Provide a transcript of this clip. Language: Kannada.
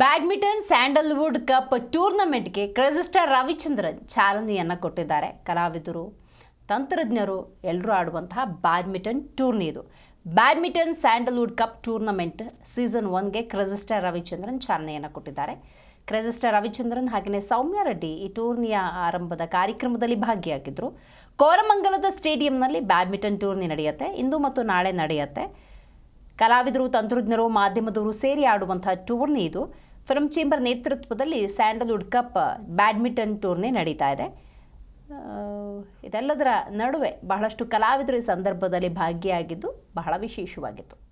ಬ್ಯಾಡ್ಮಿಂಟನ್, ಸ್ಯಾಂಡಲ್ವುಡ್ ಕಪ್ ಟೂರ್ನಮೆಂಟ್ಗೆ ಕ್ರೆಜಿಸ್ಟರ್ ರವಿಚಂದ್ರನ್ ಚಾಲನೆಯನ್ನು ಕೊಟ್ಟಿದ್ದಾರೆ. ಕಲಾವಿದರು, ತಂತ್ರಜ್ಞರು ಎಲ್ಲರೂ ಆಡುವಂತಹ ಬ್ಯಾಡ್ಮಿಂಟನ್ ಟೂರ್ನಿ ಇದು. Badminton, sandalwood cup tournament season ಒನ್ಗೆ crazy star Ravichandran ಚಾಲನೆಯನ್ನು ಕೊಟ್ಟಿದ್ದಾರೆ. ಕ್ರೆಜಿಸ್ಟರ್ ರವಿಚಂದ್ರನ್ ಹಾಗೆಯೇ ಸೌಮ್ಯ ರೆಡ್ಡಿ ಈ ಟೂರ್ನಿಯ ಆರಂಭದ ಕಾರ್ಯಕ್ರಮದಲ್ಲಿ ಭಾಗಿಯಾಗಿದ್ದರು ಕೋರಮಂಗಲದ ಸ್ಟೇಡಿಯಂನಲ್ಲಿ ಬ್ಯಾಡ್ಮಿಂಟನ್ ಟೂರ್ನಿ ನಡೆಯುತ್ತೆ. ಇಂದು ಮತ್ತು ನಾಳೆ ನಡೆಯುತ್ತೆ. ಕಲಾವಿದರು, ತಂತ್ರಜ್ಞರು, ಮಾಧ್ಯಮದವರು ಸೇರಿ ಆಡುವಂತಹ ಟೂರ್ನಿ ಇದು. ಫಿಲ್ಮ್ ಚೇಂಬರ್ ನೇತೃತ್ವದಲ್ಲಿ ಸ್ಯಾಂಡಲ್ವುಡ್ ಕಪ್ ಬ್ಯಾಡ್ಮಿಂಟನ್ ಟೂರ್ನಿ ನಡೀತಾ ಇದೆ. ಇದೆಲ್ಲದರ ನಡುವೆ ಬಹಳಷ್ಟು ಕಲಾವಿದರು ಈ ಸಂದರ್ಭದಲ್ಲಿ ಭಾಗಿಯಾಗಿದ್ದು ಬಹಳ ವಿಶೇಷವಾಗಿತ್ತು.